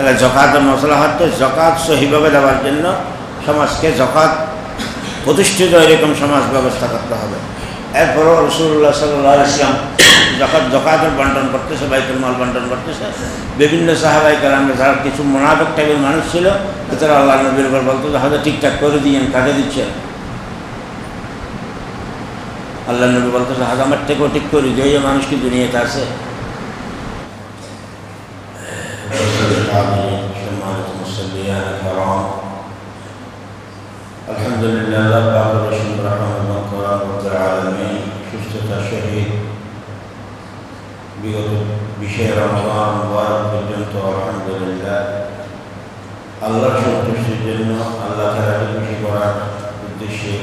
তাহলে জকাতের মশলা হচ্ছে জকাত সহিভাবে দেওয়ার জন্য সমাজকে জকাত প্রতিষ্ঠিত এরকম সমাজ ব্যবস্থা করতে হবে। এরপরও রসুল্লাহ সাল্লাহ ইসলাম জকাত জকাতের বন্টন করতেছে, বাইতুল মাল বন্টন করতেছে। বিভিন্ন সাহাবাই কালামে যারা কিছু মোনাফেক টাইপের মানুষ ছিল, তারা আল্লাহ নবীর উপর বলতো হয়তো ঠিকঠাক করে দিয়েন কাকে দিচ্ছেন। আল্লাহ নবী বলতো আমার থেকেও ঠিক করি যে মানুষ কি দুনিয়াতে আছে? সম্মানিত মুসল্লিয়ান کرام আলহামদুলিল্লাহ আল্লাহ পাক রসুল রহমান কোরআন রব্বুল আলামিন সুস্থতা শহীদ বিগত বিশে রমজান মুবারক পর্যন্ত আলহামদুলিল্লাহ আল্লাহর সন্তুষ্টির জন্য আল্লাহ তালাকে খুশি করার উদ্দেশ্যে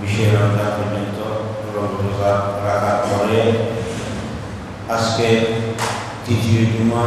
বিশে রমজান পর্যন্ত রোজা রাখার পরে আজকে তৃতীয় জুমা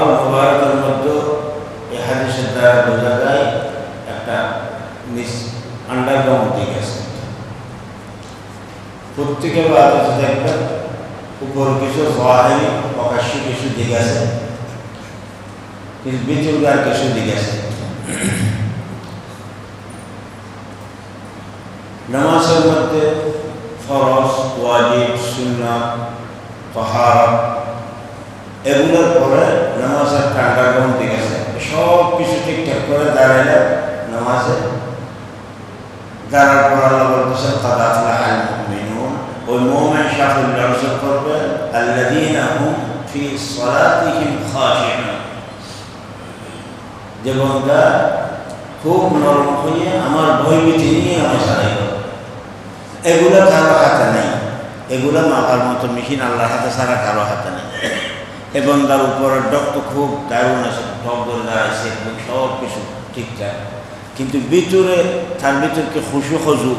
হাদিসের দ্বারা বোঝা যায় একটা নিস আন্ডারগ্রাউন্ড দিক আছে প্রত্যেকে বাদ দেখবেন উপর কিছু বাহারি প্রকাশ্য কিছু দিক আছে কিন্তু বিতর্ক আর কিছু দিক আছে নামাজের মধ্যে ফরজ ওয়াজিব সুন্না পাহাড় এগুলোর পরে নামাজের কান্ডাগ্রহণ দিক আছে সব কিছু ঠিকঠাক করে দাঁড়াইলে নামাজে। দাঁড়ার পর আল্লাহ বলতেছেন তাদা আফলাহাল মুমিনুন ওই মুমিন সাফল্য অর্জন করবে, আল্লাযীনা হুম ফি সালাতিহিম খাশিউন। যে বন্দা খুব নরম হয়ে আমার ভয়ভীতি নিয়ে আদায় করে এগুলো কারও হাতে নেই। এগুলো মাপার মতো মেশিন আল্লাহর হাতে ছাড়া কারও হাতে নেই। এবং তার উপরের ডক্ত খুব দারুণ আছে ঠক ধরে দাঁড়াইছে এবং সব কিছু ঠিকঠাক কিন্তু ভিতরে, তার ভিতরকে খুশু খজু?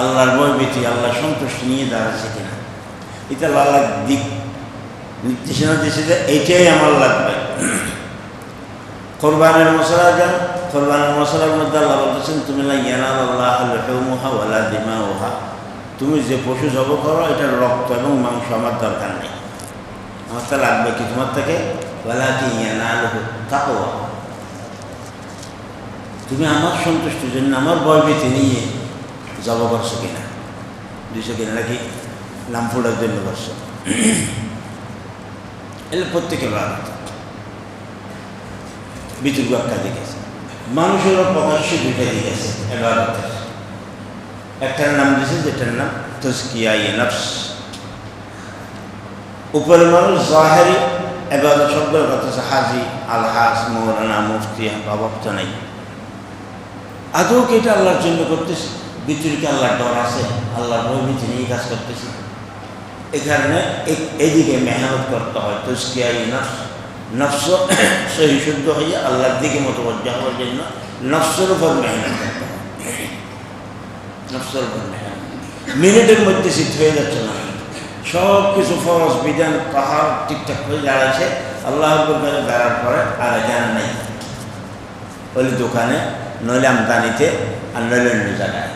আল্লাহর ভয়ভীতি, আল্লাহ সন্তুষ্টি নিয়ে দাঁড়াচ্ছে কিনা? এটা আল্লাহ দিক। নির্দেশনা দিয়েছে যে এইটাই আমার লাগবে। কোরবানের মশলা যান কোরবানের মশলার মধ্যে আল্লাহ বলতেছেন, তুমি ইয়ানাল আল্লাহ হেউমুহা ওয়ালা দিমা ওহা তুমি যে পশু জব করো, এটার রক্ত এবং মাংস আমার দরকার নেই। আমার লাগবে কি তোমার থেকে ওয়ালা কি ইয়ানাল তাকওয়া। তুমি আমার সন্তুষ্টির জন্য আমার ভয়ভীতি নিয়ে জব করছ কিনা? দুইশো কিনা? নাকি ফোড়ার জন্য করছ এলে প্রত্যেকে ভালো। একটা দিক আছে। মানুষেরও প্রকাশ্য দুইটা দিক আছে এবারতের একটার নাম দিয়েছে যেটার নাম তস্কিয়া ইয়ে নফস। উপরে মানুষ জাহেরি, এবার শব্দের কথা হাজি, আলহাজ, মৌলানা মুফতি অভাবতা নাই। আদৌ কি এটা আল্লাহর জন্য করতেছি? ভিতরে কি আল্লাহর ডর আছে? আল্লাহর ভয়ভীতি নিয়ে কাজ করতেছি? এখানে এদিকে মেহনত করতে হয় তস্কিয়া ইয়ে নফস। নফস সহি শুদ্ধ হয়ে আল্লাহর দিকে মতবজ্জা হওয়ার জন্য নফসের উপর মেহনত করতে হয়। নফসের উপর মেহনত। মিনিটের মধ্যে সিদ্ধ হয়ে যাচ্ছে না। সব কিছু ফরজ, বিধান, পাহাড় ঠিকঠাক দাঁড়াচ্ছে আল্লাহর কাছে দাঁড়ার পরে আর জানা নাই। ওই দোকানে নইলে আমদানিতে আর নইলে অন্য জায়গায়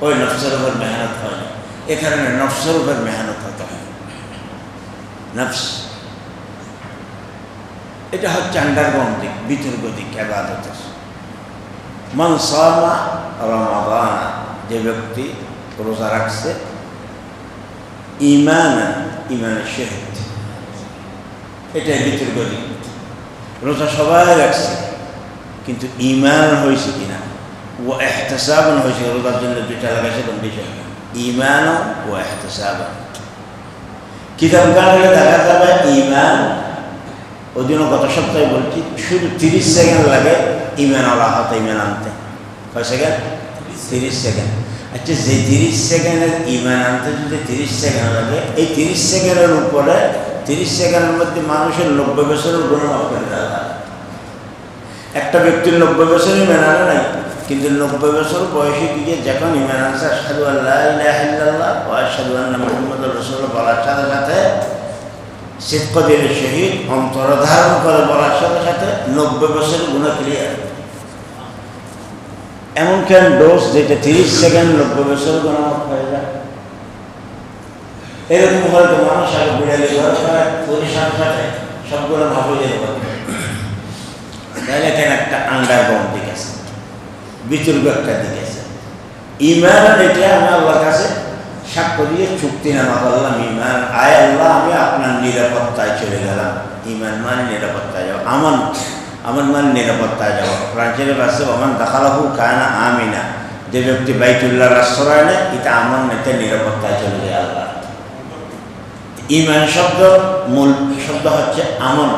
ওই নফসের উপর মেহনত হয় না। এখানে নফসের উপর মেহনত হতে হয়। নফস। এটা হচ্ছে আন্ডারগ্রাউন্ড দিক, বিতর্ক দিক, আবাদতের। মান সামা রমাদান, যে ব্যক্তি রোজা রাখছে ইমান ইমানের শেহিদ এটাই বিতর্ক দিক রোজা সবাই রাখছে কিন্তু ইমান হয়েছে কিনা? ও এহতেসাবন হয়েছে, রোজার জন্য দুইটা লাগাইছে কন্ডিশন ইমান ও এহতেসাবন। কিতাব কালে দেখা যাবে ইমান ওই জন্য গত সপ্তাহে বলছি, শুধু তিরিশ সেকেন্ড লাগে ইমেন আল্লাহ হাতে ইমেন আনতে। কয় সেকেন্ড? তিরিশ সেকেন্ড। আচ্ছা যে তিরিশ সেকেন্ডের ইমান আনতে যদি তিরিশ সেকেন্ড লাগে, এই তিরিশ সেকেন্ডের উপরে, তিরিশ সেকেন্ডের মধ্যে মানুষের নব্বই বছরের গুণ করে দেওয়া একটা ব্যক্তির নব্বই বছরই মেনানো নাই, কিন্তু নব্বই বছর বয়সে গিয়ে যখন ইমান আনসা সাধু আল্লাহ সাধু আল্লাহ মোহাম্মদ রসুল বলার সাথে সাথে শীতকদের শহীদ অন্তর ধারণ করে বলার সাথে সাথে নব্বই বছরের গুণ ক্লিয়ার এমন কেন ডোজ যেটা তিরিশ সেকেন্ড নব্বই বছরের গুণ মাফ হয়ে যায়? এরকম হয়তো মানুষ আগে বিড়ালি সাথে সবগুলো হয়ে যেতে পারবে তাহলে এখানে একটা আন্ডারগ্রাউন্ড দিক আছে বিতর্ক একটা দিক আছে। ইমান এটা আমি আল্লাহর কাছে সাক্ষ্য দিয়ে চুক্তি নামা করলাম, ইমান আয় আল্লাহ, আমি আপনার নিরাপত্তায় চলে গেলাম। ইমান মানে নিরাপত্তায় যাও। আমার আমার মানে নিরাপত্তায় যাও প্রাঞ্চের পাশে আমার দেখালাহু কায়না আমিনা। যে ব্যক্তি বাইতুল্লাহ আশ্রয় নেয়, এটা আমার নেতে নিরাপত্তায় চলে যায় আল্লাহ। ইমান শব্দ মূল শব্দ হচ্ছে আমন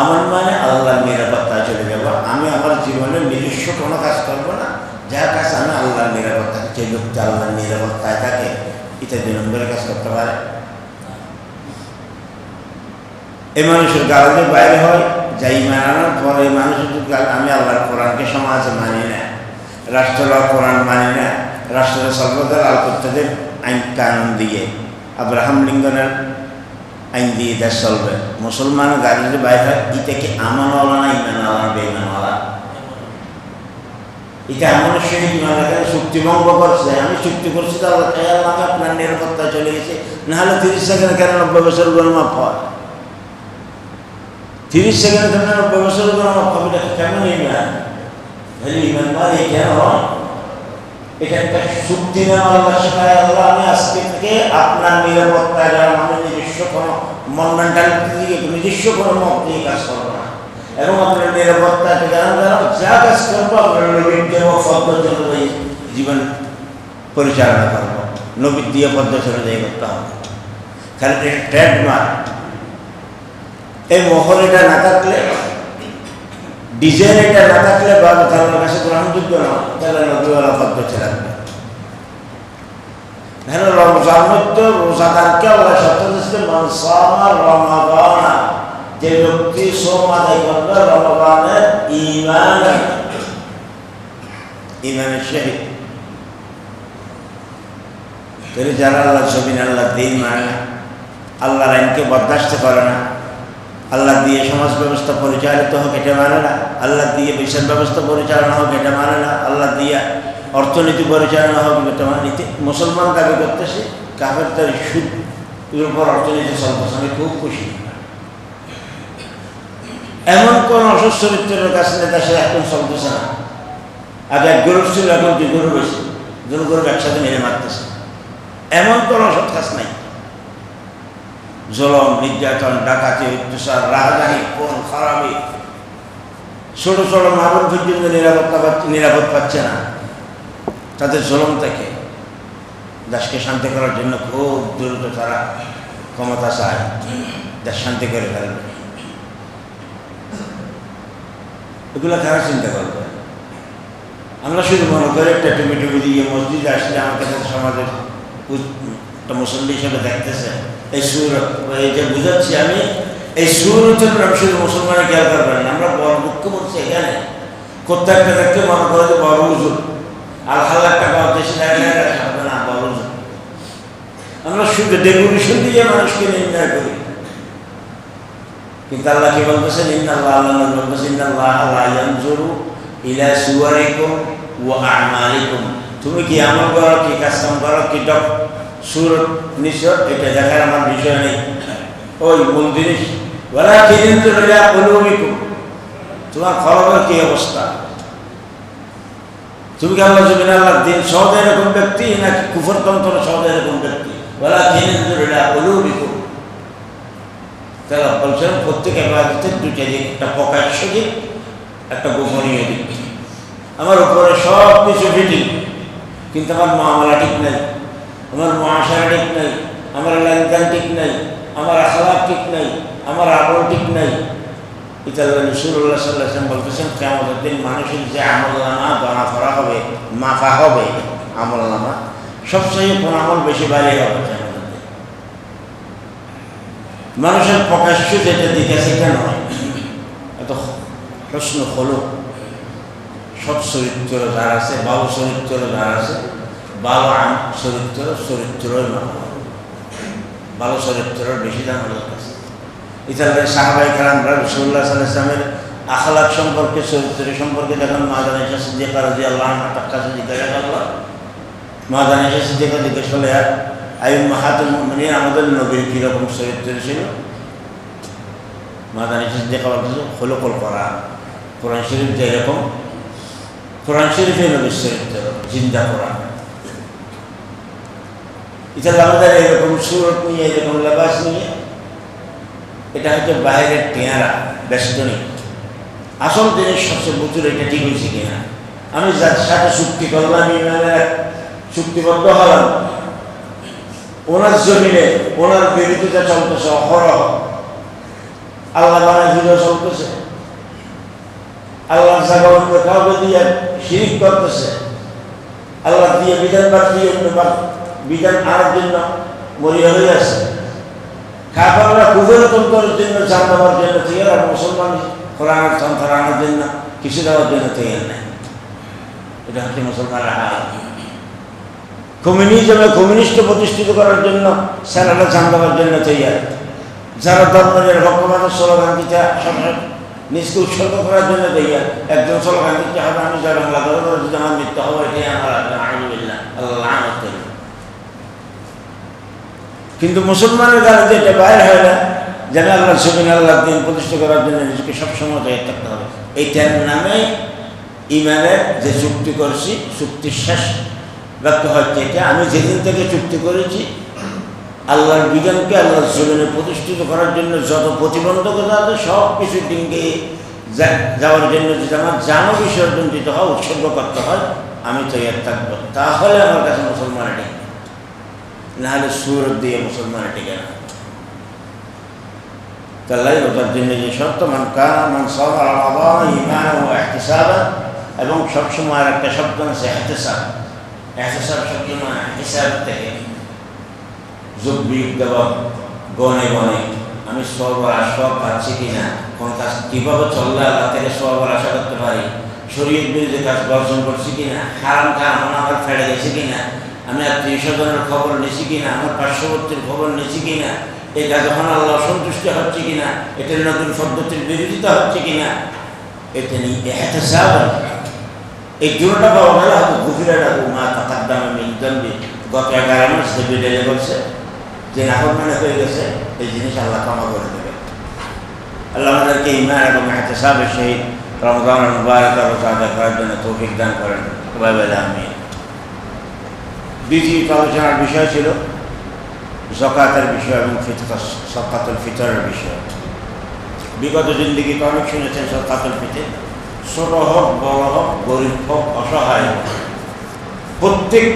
আমন মানে আল্লাহর নিরাপত্তায় চলে যাব। আমি আমার জীবনে নিজস্ব কোনো কাজ করব না। যার কাজ আমি আল্লাহর নিরাপত্তা যে লোকটি আল্লাহর নিরাপত্তায় থাকে, এটা দুই নম্বরের কাজ করতে পারে। এই মানুষের গালাতে বাইরে হয় যাই মানানোর পরে এই মানুষের আমি আল্লাহর কোরআনকে সমাজে মানি না। রাষ্ট্র কোরআন মানি না। রাষ্ট্রের সর্বদার আল করতে আইন কানুন দিয়ে। আব্রাহাম লিঙ্গনের আইন দিয়ে দেশ চলবে। মুসলমান গাড়ির বাইরে হয় এটাকে আমানওয়ালা না ইমানওয়ালা বেইমানওয়ালা এটা এমন সহিত ইমানকে চুক্তি ভঙ্গ করছে। আমি চুক্তি করছি তো আল্লাহ আপনার নিরাপত্তা চলে গেছে। নাহলে তিরিশ সেকেন্ড কেন নব্বই বছর গণমাপ হয়? তিরিশ সেকেন্ড কেন নব্বই বছর গণমাপ হবে এটা কেমন ইমান তাহলে ইমান মানে কেন? এটা একটা চুক্তি নেওয়া আল্লাহ আমি আজকে থেকে আপনার নিরাপত্তায় যারা আমি নিজস্ব কোনো মন মেন্টালিটি দিকে নিজস্ব কোনো মত দিয়ে কাজ করব না। এবং আপনার নিরাপত্তাকে জানান জানান, যা কাজ করব, আপনার নবীর পদ্ধতি অনুযায়ী জীবন পরিচালনা করব। নবীর দিয়ে অনুযায়ী করতে হবে। কারণ এটা ট্রেডমার্ক এই মহল এটা না থাকলে, ডিজাইন এটা না থাকলে বা তার কাছে গ্রহণযোগ্য না, তাহলে নদীওয়ালা রমজান মধ্যে রোজাদারকে আল্লাহ দিচ্ছে যে যারা আল্লাহ ছবি আল্লাহ দিন মানে আইনকে বরদাস্ত করে না। আল্লাহ দিয়ে সমাজ ব্যবস্থা পরিচালিত হোক, এটা মানে না। আল্লাহ দিয়ে বিচার ব্যবস্থা পরিচালনা হোক, এটা মানে না। আল্লাহ দিয়ে অর্থনীতি পরিচালনা হোক, এটা মানে মুসলমান দাবি করতেছে কাফের তার সুদ এর অর্থনীতি চলতেছে। আমি খুব খুশি। এমন কোন অসুস্থ চরিত্রের কাছে নেতা সে এখন চলতেছে না। আগে এক গরু ছিল, এখন দুই গরু বেশি দুই একসাথে মেরে মারতেছে। এমন কোন অসৎ কাজ নাই। জলম, নির্যাতন, ডাকাতি, অত্যাচার, রাজধানী কোন খারাপি। ছোট ছোট মারণ পর্যন্ত নিরাপত্তা নিরাপদ পাচ্ছে না। তাদের জলম থেকে দেশকে শান্তি করার জন্য খুব দ্রুত তারা ক্ষমতা চায়। দেশ শান্তি করে ফেলবে। এগুলো তারা চিন্তা করবে? আমরা শুধু মনে করি, একটা টুমি টুমি দিয়ে মসজিদে আসলে আমাকে সমাজের একটা মুসল্লি হিসেবে দেখতেছে। এই সুর এই যে বুঝাচ্ছি আমি, এই সুর হচ্ছে আমি শুধু মুসলমানের খেয়াল করবেন আমরা বড় বলছি এখানে। প্রত্যেকটা দেখতে মনে করে যে বড় উজুর আর হাজার টাকা দেশে হবে না, বড় উজুর আমরা শুধু ডেকোরেশন দিয়ে মানুষকে নির্ণয় করি। কিন্তু আল্লাহ কি বলতেছেন? ইন্নাল্লাহ আল্লাহ বলতেছেন, ইন্নাল্লাহ লা ইয়ানজুরু ইলা সুওয়ারিকুম ওয়া আমালিকুম। তুমি কি আমল করো, কি কাজ করো, কি ডক সুর নিশ্চয় এটা দেখার আমার বিষয় নেই। ওই মূল জিনিস ওরা কি ইনজুরু ইলা কুলুবিকুম তোমার খরবের কি অবস্থা? তুমি কি আল্লাহ জমিন আল্লাহ দিন সহজ এরকম ব্যক্তি নাকি কুফরতন্ত্র সহজ এরকম ব্যক্তি? ওরা কি ইনজুরু ইলা কুলুবিকুম তারা বলছেন প্রত্যেক এবাদতের দুইটা দিক একটা প্রকাশ্য দিক একটা গোপনীয় দিক। আমার উপরে সব কিছু ফিটিং কিন্তু আমার মামলা ঠিক নেই। আমার মহাশয় ঠিক নেই, আমার লেনদেন ঠিক নেই, আমার আখলাপ ঠিক নেই, আমার আমল ঠিক নেই। ইতাল্লাহ রসুল্লাহ সাল্লাম বলতেছেন কেমন দিন মানুষের যে আমল নামা গণা করা হবে, মাফা হবে আমল নামা সবচেয়ে কোন আমল বেশি বাইরে হবে মানুষের প্রকাশ্য যেটা দিকে সেটা এত প্রশ্ন হলো, সৎ চরিত্র যার আছে বাবু চরিত্র যার আছে ভালো আম চরিত্র, চরিত্রই ভালো চরিত্রের বেশি দাম আল্লাহর কাছে সাহাবাই কালাম রসুল্লাহ সাল্লাহ ইসলামের আখলাক সম্পর্কে চরিত্র সম্পর্কে যখন মাদান এসে সিদ্দিকা রাজি আল্লাহ তার জিজ্ঞাসা করল মাদান এসে সিদ্দিকা জিজ্ঞেস করলে আর আইম মাহাতুল মানে আমাদের নবীর কীরকম চরিত্র ছিল? মাদান এসে সিদ্দিকা বলতেছে হলকল কোরআন। কোরআন শরীফ যেরকম কোরআন শরীফে নবীর চরিত্র, জিন্দা কোরআন। আমাদের এরকম সুরত নিয়ে, এরকম লেবাস নিয়ে, এটা হচ্ছে বাইরের টেঁয়ারা, বেষ্টনী। আসল জিনিস সবচেয়ে বুতুর এটা ঠিক হয়েছে কিনা? আমি যার সাথে চুক্তি করলাম চুক্তিবদ্ধ হলাম। ওনার জমিনে, ওনার বিরোধিতা চলতেছে, অহরহ। আল্লাহ বানায় ভিডিও চলতেছে। আল্লাহ কাউকে দিয়ে শিরিক করতেছে। আল্লাহ দিয়ে বিধান বাদ দিয়ে বিধান আনার জন্য মরিয়া হয়ে আছে খাবাররা কুবের তন্ত্রের জন্য জান দেওয়ার জন্য তৈরি আর মুসলমান কোরআনের তন্ত্র আনার জন্য কিছু দেওয়ার জন্য তৈরি নেই। এটা হচ্ছে মুসলমানের হাল কমিউনিজমে কমিউনিস্ট প্রতিষ্ঠিত করার জন্য স্যারেরা জান দেওয়ার জন্য তৈরি যারা ধর্মের ভক্তবাদের স্লোগান দিতে নিজকে উৎসর্গ করার জন্য তৈরি একজন স্লোগান দিতে হবে, আমি যা বাংলা মৃত্যু হবে, এটাই আমার আল্লাহ কিন্তু মুসলমানের গাড়িতে এটা বাইরে হয় না, যেন আল্লাহ সুবিন আল্লাহ দিন প্রতিষ্ঠা করার জন্য নিজেকে সবসময় তৈরি থাকতে হবে। এইটার নামে ইমানের যে চুক্তি করছি, চুক্তির শেষ ব্যক্ত হচ্ছে এটা। আমি যেদিন থেকে চুক্তি করেছি, আল্লাহর বিজ্ঞানকে আল্লাহর জমিনে প্রতিষ্ঠিত করার জন্য যত প্রতিবন্ধকতা আছে সব কিছু ডিঙ্গে যাওয়ার জন্য যদি আমার জানো বিসর্জন দিতে হয়, উৎসর্গ করতে হয়, আমি তৈরি থাকব। তাহলে আমার কাছে মুসলমান নেই। নাহলে সুরত দিয়ে মুসলমানের টিকে না তাল্লাই ওটার জন্য যে শর্ত মান কানা মান সাবার এবং সবসময় আর একটা শব্দ আছে এহতেসাব। এহতেসাব শব্দ না হিসাব থেকে যোগ বিয়োগ দেওয়া, গনে গনে। আমি সব সব পাচ্ছি কি না কোন কাজ কীভাবে চললে আল্লাহ থেকে সব আশা করতে পারি শরীর বিরুদ্ধে কাজ বর্জন করছি কিনা, হারাম খা আমার আমার ফেড়ে গেছে কিনা আমি আত্মীয় স্বজনের খবর নিছি কিনা? আমার পার্শ্ববর্তীর খবর নিছি কিনা? এটা যখন আল্লাহ সন্তুষ্ট হচ্ছে কিনা? এটার নতুন পদ্ধতির বিরোধিতা হচ্ছে কিনা? এতে নিয়ে এই জোরটা পাওয়া গেলে, হয়তো গভীরে রাখব মা তাকার দামে মিলদম্বি গত এগারো মাস দেবী ডেলে বলছে, যে নাহর মানে হয়ে গেছে, এই জিনিস আল্লাহ ক্ষমা করে দেবে। আল্লাহ আমাদেরকে ইমান এবং এহতেসাবের সেই রমজান মুবারক রোজা আদায় করার জন্য তৌফিক দান করেন। আমি দ্বিতীয় আলোচনার বিষয় ছিল। জকাতের বিষয় এবং সকাতুল ফিতরের বিষয়। বিগত জিন্দিগিতে অনেক শুনেছেন সকাতুল ফিতর। ছোট হোক, বড় হোক, গরিব হোক, অসহায় হোক, প্রত্যেক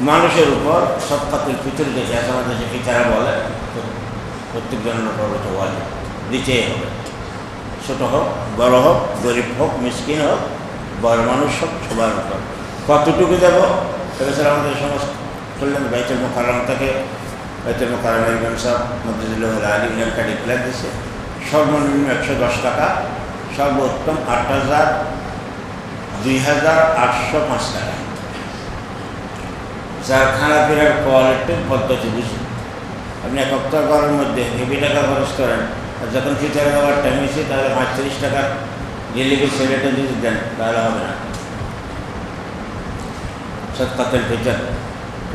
মানুষের উপর সৎকাতুল ফিতর যেটা আছে আমাদের যে ফিতারা বলে, প্রত্যেক জনের উপর ওয়াজ দিতেই হবে। ছোট হোক, বড় হোক, গরিব হোক, মিসকিন হোক, বড় মানুষ হোক, সবার উপর। কতটুকু দেব? সেটা আমাদের সমস্ত করলেন বাইতুল মোকারম থেকে বাইতুল মোকারম ইমাম সাহেব মধ্যজুল্লাহ আলী ইমামটা ডিক্লেয়ার দিয়েছে। সর্বনিম্ন একশো দশ টাকা, সর্বোত্তম আট হাজার দুই হাজার আটশো পাঁচ টাকা। যার খানাপিনার কোয়ালিটির পদ্ধতি বুঝুন। আপনি এক সপ্তাহ করার মধ্যে হেভি টাকা খরচ করেন আর যখন ফিচারে দেওয়ার টাইম এসে তাহলে পঁয়ত্রিশ টাকা ডেলিকে ছেলেটা যদি দেন, তাহলে হবে না। সৎকাতের ভিতর।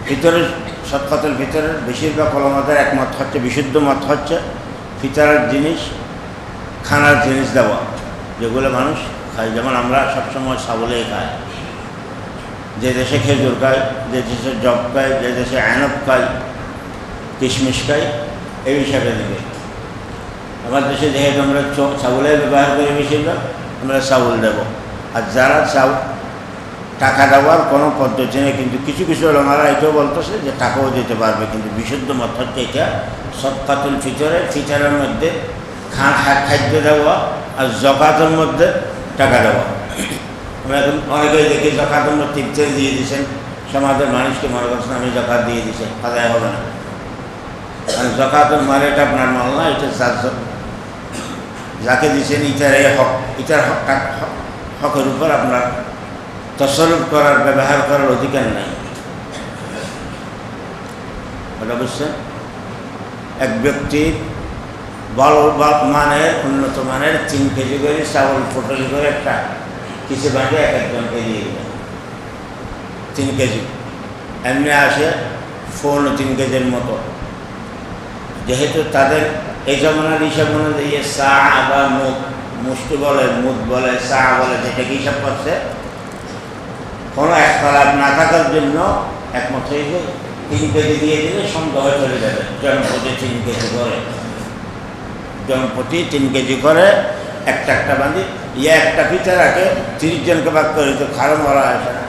ভিতরের সৎকাতের ভিতরে বেশিরভাগ আমাদের একমত হচ্ছে, বিশুদ্ধ মত হচ্ছে ফিতারের জিনিস, খানার জিনিস দেওয়া, যেগুলো মানুষ খায়। যেমন আমরা সবসময় সাবলেই খাই। যে দেশে খেজুর খায়, যে দেশে জব খায়, যে দেশে আয়নব খায়, কিশমিশ খাই এই হিসাবে দেবে আমার দেশে যেহেতু আমরা চাউলের ব্যবহার করি বেশিরভাগ, আমরা চাউল দেব। আর যারা চাউ টাকা দেওয়ার কোনো পদ্ধতি নেই, কিন্তু কিছু কিছু ওলামারা এটাও বলতেছে যে টাকাও দিতে পারবে, কিন্তু বিশুদ্ধ মত হচ্ছে এটা সৎকাতুল ফিতরে ফিতরের মধ্যে খা খাদ্য দেওয়া আর জকাতের মধ্যে টাকা দেওয়া। আমরা এখন অনেকেই দেখি জকাতের মধ্যে ইফতারি দিয়ে দিয়েছেন সমাজের মানুষকে মনে করছেন আমি জকাত দিয়ে দিয়েছি, আদায় হবে না। মানে জকাতের মাল এটা আপনার মাল না এটা যাকে দিচ্ছেন ইটার হক ইটার হক- হকের উপর আপনার তসরুপ করার, ব্যবহার করার অধিকার নাই। বুঝছেন? এক ব্যক্তির ভালো বা- মানের, উন্নত মানের তিন কেজি করে, চাউল পটল করে একটা কিছু বাঁধে, এক একজনকে দিয়ে তিন কেজি এমনি আসে, ফোন তিন কেজির মতো। যেহেতু তাদের এই জমানার হিসাব অনুযায়ী চা বা, মুখ, মুষ্টি বলে, মুখ বলে চা বলে, যেটাকে হিসাব করছে কোনো এক খারাপ না থাকার জন্য একমত হয়েছে তিন কেজি দিয়ে দিলে সন্দেহ চলে যাবে। জনপ্রতি তিন কেজি করে। জনপ্রতি তিন কেজি করে একটা একটা বাঁধি। ইয়ে একটা পিঠা রাখে, তিরিশ জনকে ভাগ করে তো খারাপ বলা আসে না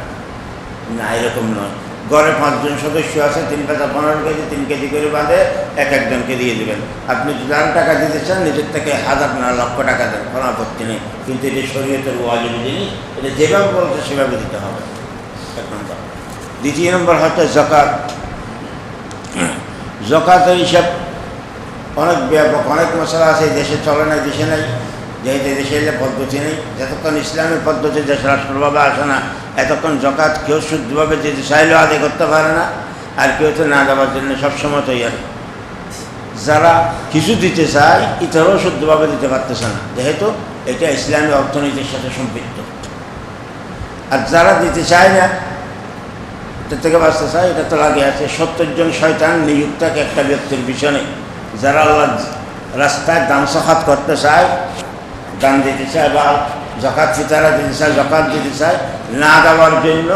না, এরকম নয়। ঘরে পাঁচজন সদস্য আছে, তিন পাঁচা পনেরো কেজি, তিন কেজি করে বাঁধে, এক একজনকে দিয়ে দেবেন। আপনি যদি টাকা দিতে চান, নিজের থেকে হাজার না লক্ষ টাকা দেন, কোনো আপত্তি নেই। কিন্তু এটা শরীয়তের ওয়াজিব জিনিস। এটা যেভাবে বলছে, সেভাবে দিতে হবে। দ্বিতীয় নম্বর হচ্ছে জকাত জকাতের হিসাব অনেক ব্যাপক, অনেক মশলা আছে দেশে চলে না দেশে নাই যেহেতু দেশে এলে পদ্ধতি নেই। যতক্ষণ ইসলামের পদ্ধতি দেশ রাষ্ট্রভাবে আসে না, এতক্ষণ জকাত কেউ শুদ্ধভাবে যেতে চাইলেও আদায় করতে পারে না, আর কেউ তো না দেওয়ার জন্য সবসময় তৈরি যারা কিছু দিতে চায়, ইতরও শুদ্ধভাবে দিতে পারতেছে না। যেহেতু এটা ইসলামী অর্থনীতির সাথে সম্পৃক্ত। আর যারা দিতে চায় না এটা থেকে বাঁচতে চায়, এটা তো লাগে আছে। সত্তর জন শয়তান নিযুক্ত একটা ব্যক্তির পিছনে। যারা আল্লাহ রাস্তায় দাম সখাত করতে চায়, দান দিতে চায় বা জকাত ফিতারা দিতে চায় জকাত দিতে চায়, না দেওয়ার জন্য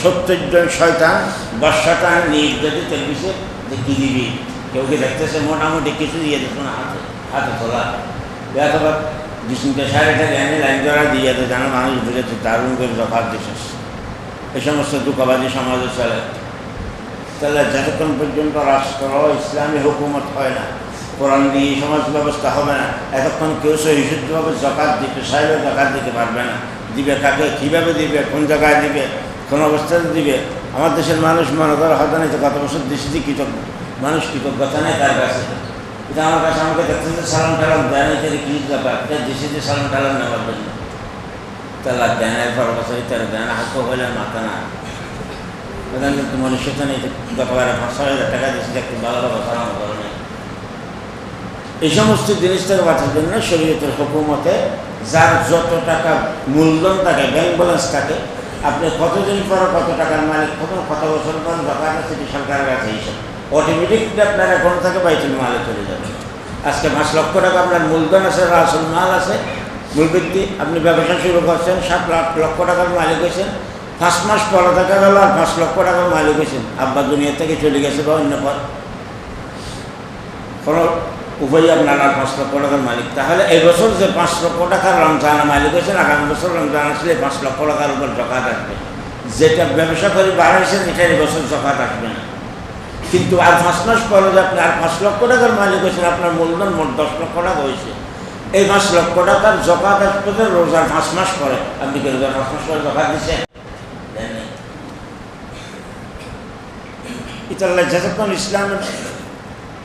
সত্তর জন শয়তান বর্ষাটা দিতে পিছিয়ে যে কী দিবি? কেউ কি দেখতেছে? মোটামুটি কিছু দিয়ে দিত না, হাতে হাতে তোলা। অথবা বিষ্ণুকে সাড়েটা জ্ঞানে লাইন ধরা দিয়ে যেত যেন মানুষ বুঝেছে, দারুণ করে জকাত দিছিস। এই সমস্ত দুঃখবাদী সমাজে চলে তাহলে যতক্ষণ পর্যন্ত রাষ্ট্র ইসলামী হুকুমত হয় না, কোরআন দিয়ে সমাজ ব্যবস্থা হবে না, এতক্ষণ কেউ সে বিশুদ্ধভাবে জকাত দিতে চাইলেও জকাত দিতে পারবে না। দিবে কাকে? কীভাবে দিবে? কোন জায়গায় দিবে? কোন অবস্থাতে দিবে? আমার দেশের মানুষ মনে করে হয়তো না গত বছর দেশে দিয়ে কৃতজ্ঞ মানুষ কৃতজ্ঞতা নেই তার কাছে। এটা আমার কাছে আমাকে দেখতে যে সালাম টালাম দেয় না কী ব্যাপার? দেশে যে সালাম টালাম নেওয়ার জন্য। না হাত হইলে মাথা না প্রধানমন্ত্রী তো মনুষ্য তো নেই গতবারে পাঁচশো হাজার টাকা দিয়েছে একটু ভালোভাবে সালাম করে নেই এই সমস্ত জিনিস থেকে বাঁচার জন্য শরীয়তের হুকুমতে যার যত টাকা মূলধন থাকে ব্যাংক ব্যালেন্স থাকে আপনি কতদিন পর কত টাকার মালিক কখন কত বছর পর আছে এটি সরকারের কাছে হিসাব অটোমেটিকলি আপনার অ্যাকাউন্ট থেকে বাইতুল মালে চলে যাবে। আজকে পাঁচ লক্ষ টাকা আপনার মূলধন আছে, রাসুল মাল আছে মূল ব্যক্তি, আপনি ব্যবসা শুরু করছেন, সাত লাখ লক্ষ টাকার মালিক হয়েছেন, পাঁচ মাস পরে দেখা গেল আর পাঁচ লক্ষ টাকার মালিক হয়েছেন। আব্বা দুনিয়া থেকে চলে গেছে বা অন্য পর কোনো উভয়ই আপনার আর পাঁচ লক্ষ টাকার মালিক। তাহলে এই বছর যে পাঁচ লক্ষ টাকার রমজান মালিক হয়েছেন, আগামী বছর রমজান আসলে পাঁচ লক্ষ টাকার উপর জকাত আসবে। যেটা ব্যবসা করে বাড়াইছেন এটা এই বছর জকাত আসবে না। কিন্তু আর পাঁচ মাস পরে আপনি আর পাঁচ লক্ষ টাকার মালিক হয়েছেন, আপনার মূলধন মোট দশ লক্ষ টাকা হয়েছে। এই পাঁচ লক্ষ টাকার জকাত আসবে রোজার পাঁচ মাস পরে। আপনি কি রোজার পাঁচ মাস পরে জকাত দিচ্ছেন? দেননি। ইতাল্লা যতক্ষণ ইসলামের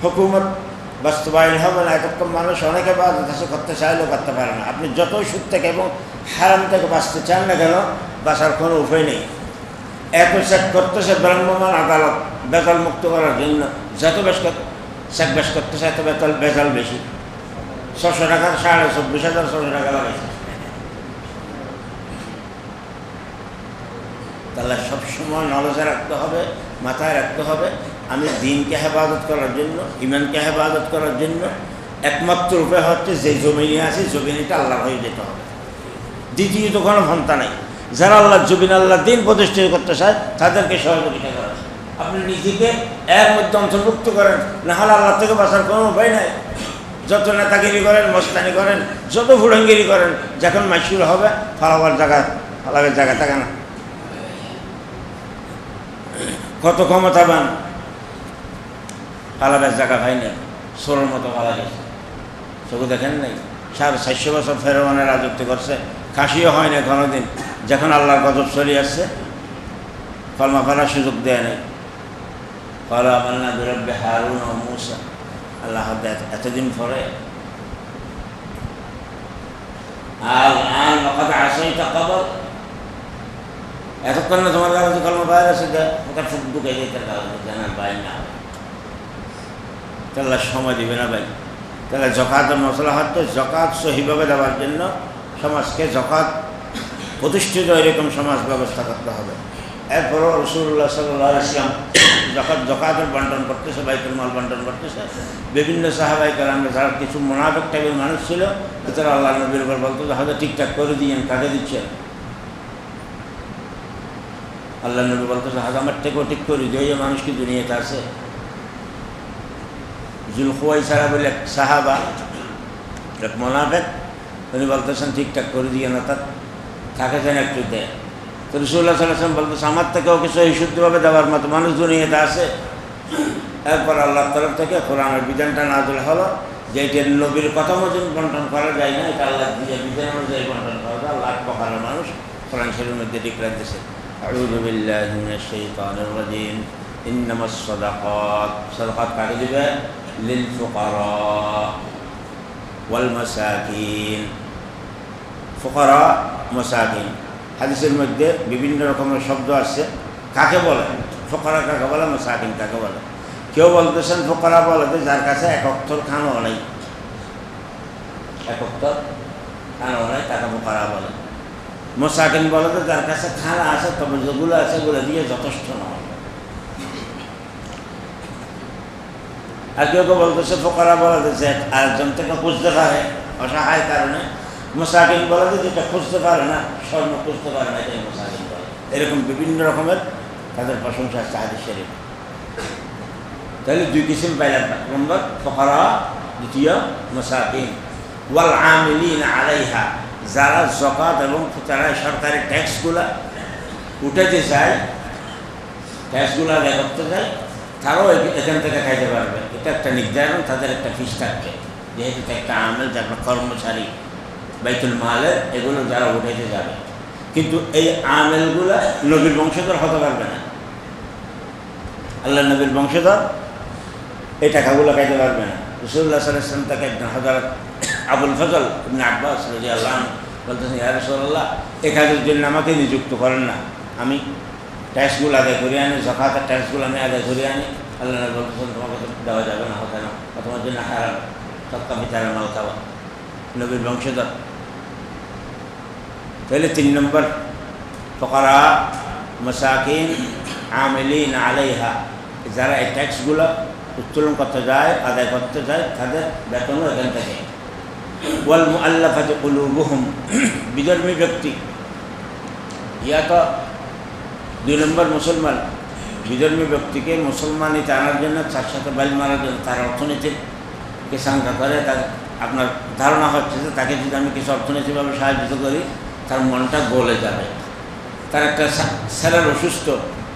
হুকুমত বাস্তবায়ন হবে না, এতক্ষণ মানুষ অনেকে বা দেশে করতে চাইলেও করতে পারে না। আপনি যতই সুদ থেকে এবং হারাম থেকে বাঁচতে চান না কেন, বাঁচার কোনো উপায় নেই। এত চেক করতেছে ব্রাহ্মমান আদালত বেতাল মুক্ত করার জন্য যত বেশ চেক বেশ করতেছে এত বেতাল বেতাল বেশি। ছশো টাকার সাড়ে চব্বিশ হাজার ছশো টাকা লাগাইছে তাহলে সবসময় নলেজে রাখতে হবে, মাথায় রাখতে হবে, আমি দিনকে হেফাজত করার জন্য, ইমানকে হেফাজত করার জন্য, একমাত্র উপায় হচ্ছে যে জমিনে আছে, জমিনিটা আল্লাহ হয়ে যেতে হবে। দ্বিতীয়ত কোনো ভন্তা নাই। যারা আল্লাহ জমিন আল্লাহ দিন প্রতিষ্ঠিত করতে চায়, তাদেরকে সহযোগিতা করা আপনি নিজেকে এর মধ্যে অন্তর্ভুক্ত করেন, না হলে আল্লাহ থেকে বাঁচার কোনো উপায় নাই। যত নেতাগিরি করেন, মস্তানি করেন, যত ফুড়ঙ্গিরি করেন, যখন মাসুর হবে, ফালাবার জায়গা, ফালাবের জায়গা থাকে না। কত ক্ষমতাবান, ফালাবের জায়গা ভাই নেই সোরের মতো ফালা গেছে। চোখে দেখেন নাই, সাড়ে চারশো বছর ফেরোয়ানের রাজত্ব করছে, কাশিও হয় না কোনোদিন। যখন আল্লাহর গজব চলে আসছে, কলমা ফেলার সুযোগ দেয় নাই। কলা মান্না বিরব্বে হারুন ও মুসা। আল্লাহ এতদিন পরে। তা এতক্ষণ না তোমার কাছে কলম ওটা ঢুকে যেতে না। তাহলে সময় দিবে না ভাই। তাহলে জকাতের মশলা হচ্ছে জকাত সহিভাবে দেওয়ার জন্য সমাজকে জকাত প্রতিষ্ঠিত এরকম সমাজ ব্যবস্থা করতে হবে। এরপরও রসুল্লাহ সাল্লাহ জকাত জকাতের বন্টন করতেছে, বাইতুল মাল বন্টন করতেছে, বিভিন্ন সাহাবাই কালাম যারা কিছু মোনাফেক টাইপের মানুষ ছিল তারা আল্লাহ নবীর উপর বলতো হয়তো ঠিকঠাক করে দিয়েন কাকে দিচ্ছেন আল্লাহ নবী বলতেছে হাজ আমার থেকেও ঠিক করি যে ওই মানুষ কি দুনিয়াতে আছে? জুলখুয়াই ছাড়া বলে এক সাহাবা, এক মোনাফেক, উনি বলতেছেন, ঠিকঠাক করে দিয়ে না তার তাকে যেন একটু দেয়? তো রসুল্লাহ সাল্লাম আমার থেকে ওকে সহি শুদ্ধভাবে দেওয়ার মতো মানুষ দুনিয়াতে আসে এরপর আল্লাহ তরফ থেকে কোরআনের বিধানটা নাজুল হলো যে এটির নবীর কথা মতন বন্টন করা যায় না, এটা আল্লাহ নিজের বিধান অনুযায়ী বন্টন করা যায় লাখ প্রকারের মানুষ কোরআন শরীর মধ্যে ডিক্লার দিয়েছে। আউজুবিল্লাহিম ইন্নামা সদাকত সদাকত কাকে দিবে? লিল ফুকার ওয়াল মাসাকিন ফুকারা, মাসাকিন। হাদিসের মধ্যে বিভিন্ন রকমের শব্দ আসছে। কাকে বলে? ফোকারা কাকে বলে? মসাকিন কাকে বলে? কেউ বলতেছেন, ফোকরা বলে যে যার কাছে এক অক্ষর খানও নেই। এক অক্ষর খানও নেই, তাকে ফোকারা বলে। মসাকিন বলে যে যার কাছে খানা আছে, তবে যেগুলো আছে ওগুলো দিয়ে যথেষ্ট নয়। আর কেউ কেউ বলতেছে, ফোকারা বলে যে আরেকজন থেকে বুঝতে পারে অসহায় কারণে। মোসাকিন বলে যে যেটা খুঁজতে পারে না, স্বর্ণ খুঁজতে পারে না, এটাই মোসাকিন বলে। এরকম বিভিন্ন রকমের তাদের প্রশংসা আছে হাদিস শরীফ। তাহলে দুই কিসিম পাইলাম। এক নম্বর, ফকরা, দ্বিতীয় মোসাকিন ওয়াল আমিলিন আলাইহা, যারা জকাত এবং তারা সরকারি ট্যাক্সগুলা উঠাতে চায়, ট্যাক্সগুলো আদায় করতে চায়, তারাও এখান থেকে খাইতে পারবে। এটা একটা নির্ধারণ, তাদের একটা ফিস থাকবে। যেহেতু একটা আমেল, যারা কর্মচারী বাইতুল মালের এগুলো যারা উঠাইতে যাবে। কিন্তু এই আমেলগুলো নবীর বংশধর হতে পারবে না। আল্লাহ নবীর বংশধর এই টাকাগুলো খাইতে পারবে না। রসুল্লাহ সাল্লাম তাকে একজন হজরত আবুল ফজল ইবনে আব্বাস রাজি আল্লাহ বলতেছেন ইয়া রসুল্লাহ এ কাজের জন্য আমাকে নিযুক্ত করেন না। আমি ট্যাক্সগুলো আদায় করে আনি, জকাতের ট্যাক্সগুলো আমি আদায় করে আনি। আল্লাহ বলতেছেন, তোমাকে দেওয়া যাবে না হতে না। তোমার জন্য হারাম সত্তা বিচারের মাল খাওয়া। নবীর বংশধর তাহলে তিন নম্বর ফকরা মসাকিন আমিলিন আলাইহা যারা এই ট্যাক্সগুলো উত্তোলন করতে যায় আদায় করতে যায় তাদের বেতনও এখান থেকে ওয়াল মুআল্লাফাতি কুলুবুহুম বিধর্মী ব্যক্তি ইয়া তো দুই নম্বর মুসলমান বিধর্মী ব্যক্তিকে মুসলমানই আনার জন্য তার সাথে বাইল মারার জন্য তার অর্থনীতিকে শঙ্কা করে তার আপনার ধারণা হচ্ছে যে তাকে যদি আমি কিছু অর্থনৈতিকভাবে সাহায্য করি তার মনটা গলে যাবে। তার একটা স্যারের অসুস্থ,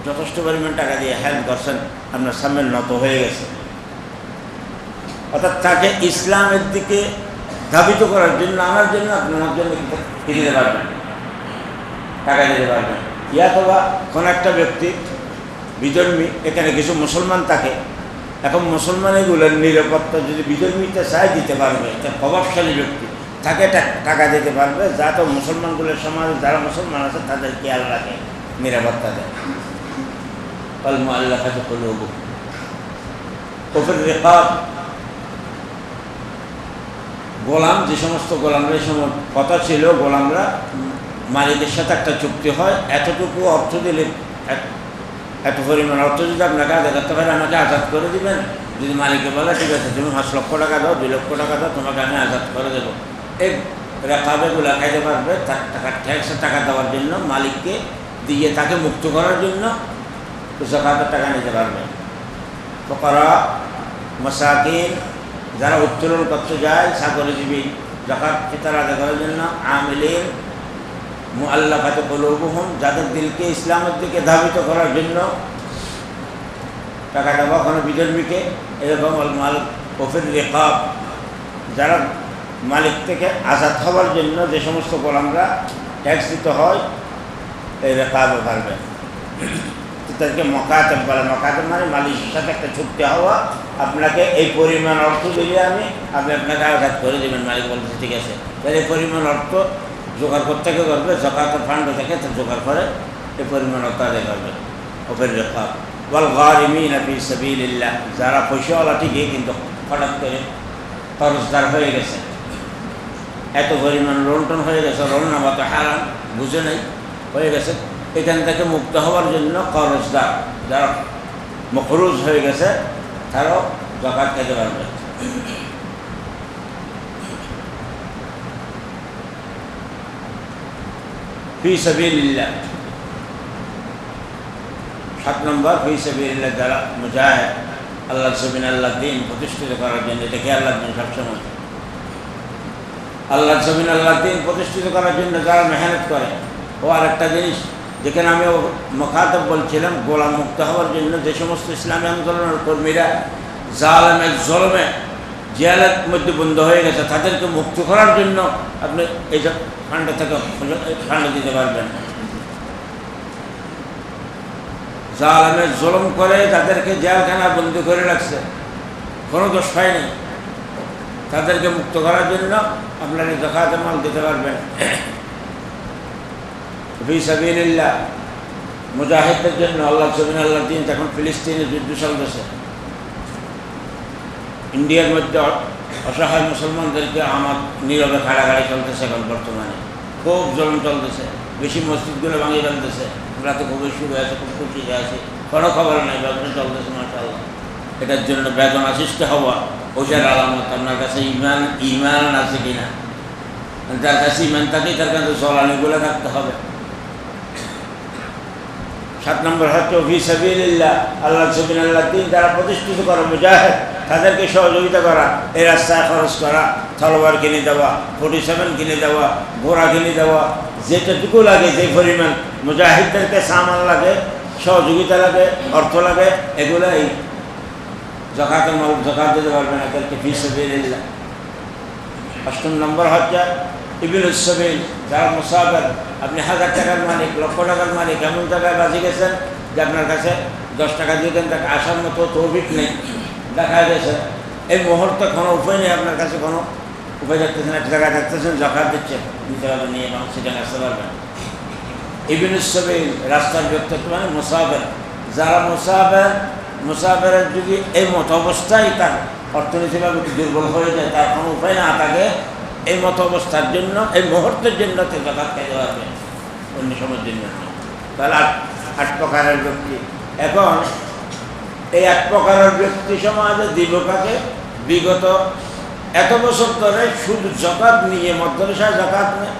যথেষ্ট পরিমাণ টাকা দিয়ে হেল্প করছেন আপনার সামনে নত হয়ে গেছে। অর্থাৎ তাকে ইসলামের দিকে ধাবিত করার জন্য, আনার জন্য আপনার জন্য কি দিতে পারবেন। টাকা দিতে পারবেন। ইয়াতবা কোনো একটা ব্যক্তি, বিধর্মী, এখানে কিছু মুসলমান থাকে, এখন মুসলমান এগুলোর নিরাপত্তা যদি বিধর্মীতে চায় দিতে পারবে এটা প্রভাবশালী ব্যক্তি তাকে টাকা দিতে পারবে, যা তো মুসলমানগুলোর সমাজে, যারা মুসলমান আছে তাদের খেয়াল রাখে নিরাপত্তা দেয় কলম আল্লাহ কাছে গোলাম, যে সমস্ত গোলামরা, এই সময় কথা ছিল, গোলামরা মালিকের সাথে একটা চুক্তি হয়, এতটুকু অর্থ দিলে এত পরিমাণ অর্থ যদি আপনাকে আদায় করতে পারে, আমাকে আজাদ করে দিবেন। যদি মালিককে বলে, ঠিক আছে, তুমি পাঁচ লক্ষ টাকা দাও, দুই লক্ষ টাকা দাও, তোমাকে আমি আজাদ করে দেবো। এই রেখাবেগুলো খাইতে পারবে তার টাকা ট্যাক্সের টাকা দেওয়ার জন্য, মালিককে দিয়ে তাকে মুক্ত করার জন্য জাকাতের টাকা নিতে পারবে। ফকরা, মসাকিন, যারা উত্তোলন করতে যায় চাকরিজীবী জাকাত ফিতার আদায় করার জন্য আমিলিন, মুআল্লাফাতে কলুবুহুম, যাদের দিলকে ইসলামের দিকে ধাবিত করার জন্য টাকা দেওয়া কোনো বিধর্মীকে, এরকম মাল কফির রেকাব, যারা মালিক থেকে আজাদ হওয়ার জন্য যে সমস্ত গোলামরা ট্যাক্স দিতে হয়, এই রেকাবে পারবে তো তাদেরকে মকাতেব বলে। মকাতেব মানে মালিকের সাথে একটা চুক্তি হওয়া। আপনাকে এই পরিমাণ অর্থ দিলে আমি, আপনি আপনাকে আঘাত করে দেবেন, মালিক বলছে ঠিক আছে। তাহলে এই পরিমাণ অর্থ জোগাড় করতে করবে জকাতের ফান্ড থেকে জোগাড় করে এই পরিমাণ অর্থ আদায় করবে। ওপের রেখা বল গারিমিন ফি সাবিলিল্লাহ। যারা পয়সাওয়ালা ঠিকই, কিন্তু হঠাৎ করে খরচদার হয়ে গেছে। এত পরিমাণ লন্টন হয়ে গেছে লোন নেওয়া তো হারাম বুঝে নাই, হয়ে গেছে। এখান থেকে মুক্ত হওয়ার জন্য খরচদার যারা মখরুজ হয়ে গেছে তারাও জকাত খেতে পারবে। সাত নম্বর, ফি সাবিলিল্লাহ যারা মুজাহিদ, আল্লাহ সবিন আল্লাহ দিন প্রতিষ্ঠিত করার জন্য এটাকে আল্লাহ দিন সবসময়? আল্লাহ জমিন, আল্লাহ দিন প্রতিষ্ঠিত করার জন্য যারা মেহনত করে। ও আরেকটা জিনিস, যেখানে আমি মখাতব বলছিলাম, গোলাম মুক্ত হওয়ার জন্য যে সমস্ত ইসলামী আন্দোলনের কর্মীরা জালেমে, জলমে জিয়ালের মধ্যে বন্ধ হয়ে গেছে, তাদেরকে মুক্ত করার জন্য আপনি এই ফান্ড থেকে ফান্ড দিতে পারবেন। জালেমে জলম করে তাদেরকে জেলখানা বন্দি করে রাখছে। কোনো দোষ পায়নি তাদেরকে মুক্ত করার জন্য আপনারা জকাতে মাল দিতে পারবেন। মুজাহিদদের জন্য আল্লাহ জমিন আল্লাহ দিন তখন ফিলিস্তিনে যুদ্ধ চলতেছে। ইন্ডিয়ার মধ্যে অসহায় মুসলমানদেরকে আমার নীরবে খাড়াখাড়ি চলতেছে এখন বর্তমানে। খুব জলম চলতেছে, বেশি মসজিদগুলো ভাঙিয়ে ফেলতেছে। আমরা তো খুবই শুরু আছে, খুব খুশি আছি। কোনো খবর নাই ব্যবসা চলতেছে মাসাল্লাহ এটার জন্য বেদনা সৃষ্টি হওয়া ওইটার আলামত আপনার কাছে ইমান ইমান আছে কিনা যার কাছে ইমান থাকে তার কাছে জ্বলানিগুলো থাকতে হবে সাত নম্বর হচ্ছে ফি সাবিল্লাহ আল্লাহ সবিন আল্লাহ দিন যারা প্রতিষ্ঠিত করা মুজাহেদ তাদেরকে সহযোগিতা করা এই রাস্তায় খরচ করা তলোয়ার কিনে দেওয়া ফোর্টি সেভেন কিনে দেওয়া ঘোড়া কিনে দেওয়া যেটাটুকু লাগে যে পরিমাণ মুজাহিদদেরকে সামান লাগে সহযোগিতা লাগে অর্থ লাগে এগুলাই জকাতের মাল জকাত দিতে পারবেন এদেরকে ফি সাবিল্লাহ অষ্টম নম্বর হচ্ছে ইবিল সাবিল, যারা মুসাফের। আপনি হাজার টাকার মালিক, লক্ষ টাকার মালিক, এমন জায়গায় বাজি গেছেন যে আপনার কাছে দশ টাকা দিয়ে দেন, তাকে আসার মতো তৌফিক নেই। দেখা গেছে, এই মুহূর্তে কোনো উপায় নেই আপনার কাছে, কোনো উপায় থাকতেছেন এক জায়গায় থাকতেছেন জকাত দিচ্ছেন নিতে পারবেন নিয়ে এবং সেখানে আসতে পারবেন। ইবিন সাবিল রাস্তার ব্যক্তিত্ব মানে মুসাফের, যারা মুসাফের মুসাফেরের যদি এই মত অবস্থায় তার অর্থনীতিভাবে দুর্বল হয়ে যায়, তার কোনো উপায় না থাকে, এই মত অবস্থার জন্য, এই মুহূর্তের জন্য সে জাকাত দেওয়া পারবে অন্য সময়ের জন্য। তাহলে আট আট প্রকারের ব্যক্তি। এখন, এই এক প্রকারের ব্যক্তি সমাজে দিবকাকে বিগত এত বছর ধরে শুধু জকাত নিয়ে মধ্যদেশায় জকাত নেয়